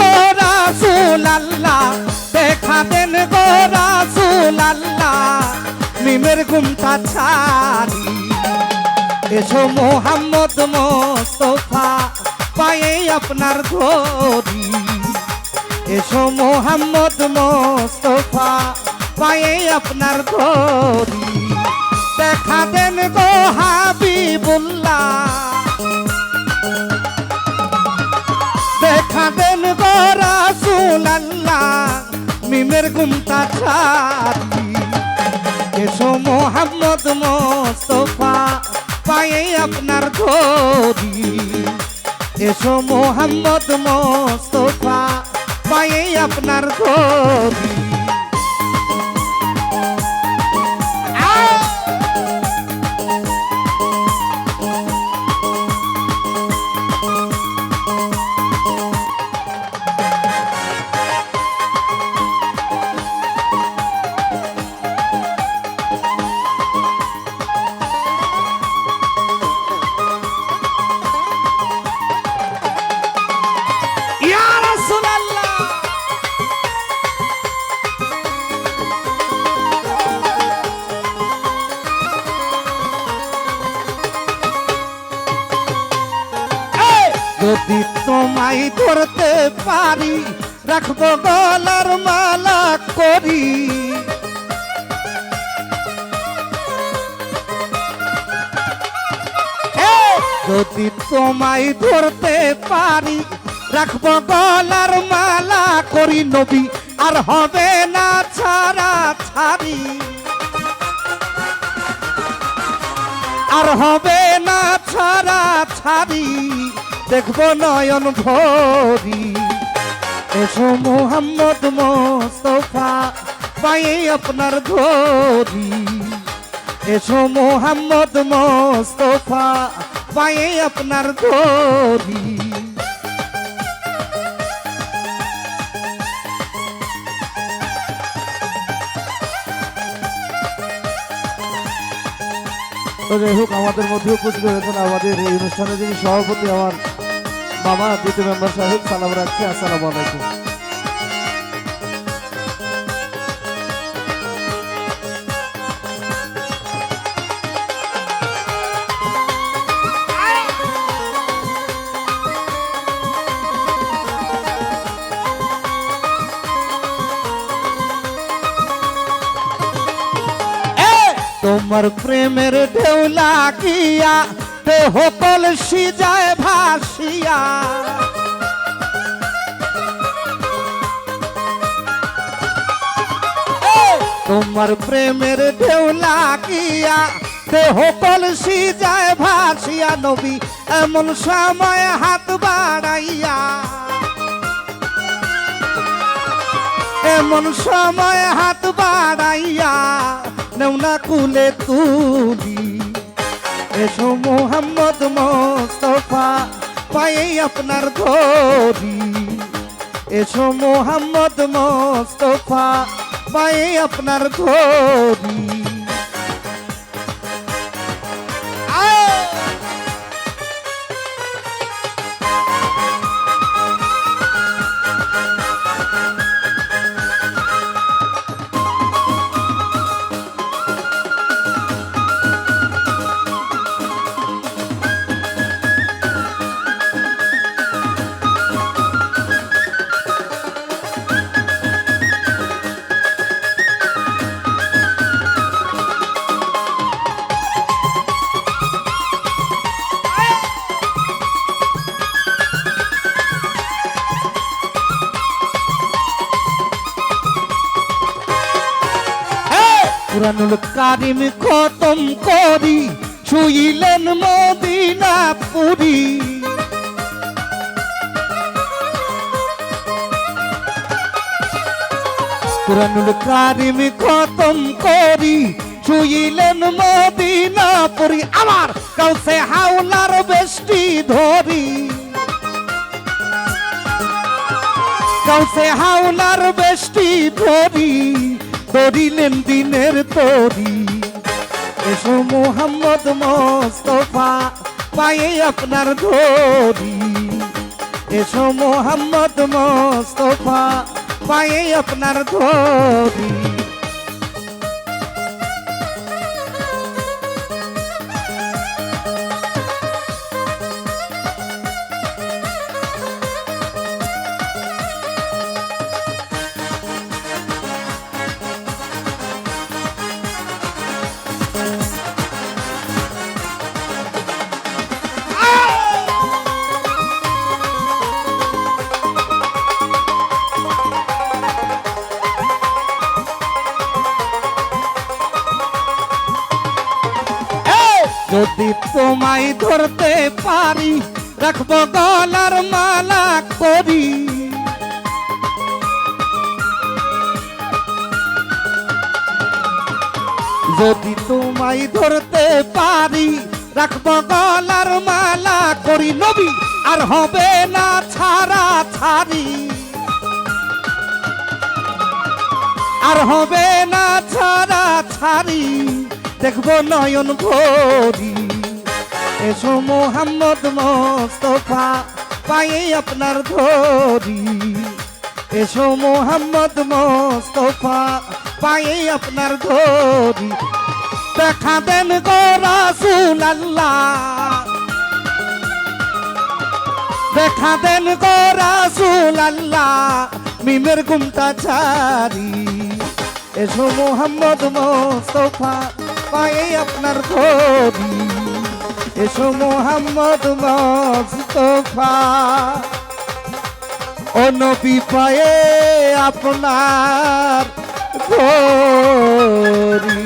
গোরা সুলাল্লা দেখা দেন গোরা সুলাল্লা মিমের গুমটা ছাড়ি। এসো মোহাম্মদ মোস্তফা, পায়ে আপনার ধরি। এসো মোহাম্মদ মোস্তফা, পায়ে আপনার ধরি। দেখা দেন গো হাবিবুল্লাহ রাসূলুল্লাহ মিমের গুমতা ছাড়ি এসো মোহাম্মদ মোস্তফা, পায়ে আপনার ধরি এসো মোহাম্মদ মোস্তফা, পায়ে আপনার ধরি যদি তোমায় ধরতে পারি, রাখব গলার মালা করি! যদি তোমায় ধরতে পারি, রাখব গলার মালা করি, নবী, আর হবে না ছাড়া ছাড়ি আর হবে না ছাড়া ছাড়ি, দেখব নয়ন ভরি। এসো মোহাম্মদ মোস্তফা, পায়ে আপনার ধরি। এসো মোহাম্মদ মোস্তফা, পায়ে আপনার ধরি। তো যাই হোক, আমাদের মধ্যে উপস্থিত হয়েছেন আমাদের এই অনুষ্ঠানে যিনি সভাপতি আমার মামা দ্বিতীয় মেম্বার সাহেব, সালাম রাখছি, আসসালামু আলাইকুম। তোমার প্রেমের ঢেউ লাগিয়া, দেহ কলসি যায় ভাসিয়া। তোমার প্রেমের ঢেউ লাগিয়া, দেহ কলসি যায় ভাসিয়া, নবী এমন সময় হাত বাড়াইয়া। এমন সময় হাত বাড়াইয়া। নেওনা কুলে তুলি। এসো মোহাম্মদ মোস্তফা পায়ে আপনার ধরি। এসো মোহাম্মদ মোস্তফা পায়ে আপনার ধরি। কুরানুল কারিম খতম করি ছুইলেন মদিনা পুরী কুরানুল কারিম খতম করি ছুইলেন মদিনা পুরী আমার কাউসে হাওলার বেষ্টি ধরি। কাউসে হাওলার বেষ্টি ধরি। ধরিলেন দিনের তরি। এসো মোহাম্মদ মোস্তফা, পায়ে আপনার ধরি এসো মোহাম্মদ মোস্তফা, পায়ে আপনার ধরি যদি তোমায় ধরতে পারি, রাখব গলার মালা করি। যদি তোমায় ধরতে পারি, রাখব গলার মালা করি। নবী, আর হবে না ছাড়া ছাড়ি। আর হবে না ছাড়া ছাড়ি। দেখব নয়ন ভরি। এসো মোহাম্মদ মোস্তফা, পায়ে আপনার ধরি। এসো মোহাম্মদ মোস্তফা, পায়ে আপনার ধরি। দেখা দেন গো রাসুল আল্লাহ দেখা দেন গো রাসুল আল্লাহ মিমের গুমটা ছাড়ি। এসো মোহাম্মদ মোস্তফা পায়ে আপনার ধরি এসো মোহাম্মদ মস্তফা। ও নবী পায়ে আপনার ধরি